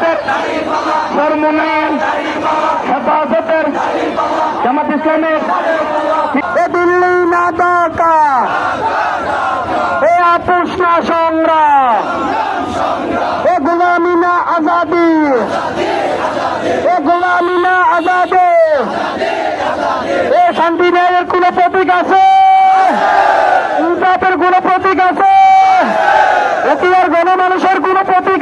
হেফাজতের সর্বনাম হেফাজতের জামাত ইসলামের দিল্লি না দাকা এ আপোষ না সংগ্রাম। এ গোলামি না আজাদি। এ গোলামি না আজাদে। এ শান্তি ন্যায়ের কোন প্রতীক আছে? ইনসাফের কোন প্রতীক আছে? এটি আর গণমানুষের কোন প্রতীক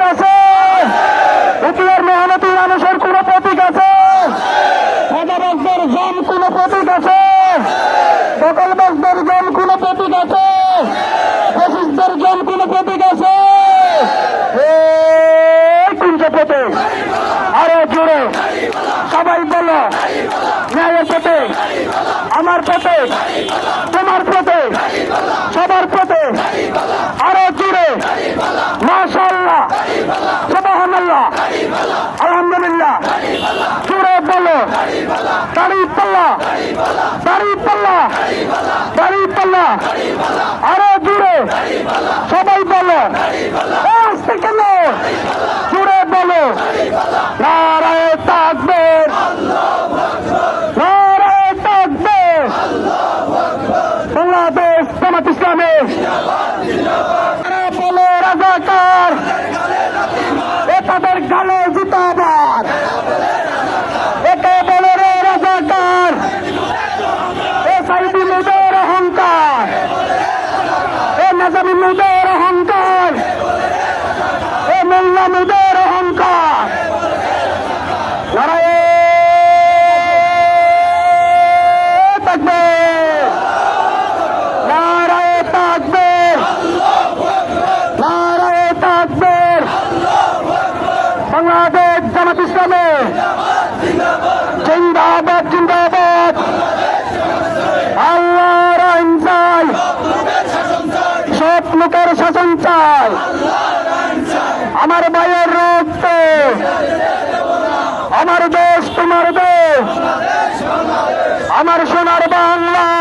কোনটা আরও জোরে। সবাই বলো, ন্যায়ের প্রতীক আমার প্রতীক তোমার প্রতীক সবার প্রতীক আরও জোরে। মাশাল্লাহ সুবহানাল্লাহ, আলহামদুলিল্লাহ। জোরে বলো দাড়ি পাল্লা দাড়ি পাল্লা দাড়ি পাল্লা আরও জোরে। সবাই বলো কেন বলো? মুদের অহংকার। এ মুদের অহংকার। মুদের অহংকার লড়াইয়ে থাকবে নারায়ে তাকবীর নারায়ে তাকবীর বাংলাদেশ জামাত ইসলামী। জিন্দাবাদ জিন্দাবাদ। আল্লাহর আইন চাই। সব লোকের শাসন চাই। আমার ভাইয়ের রক্ত। আমার দেশ তোমার দেশ। আমার সোনার বাংলায়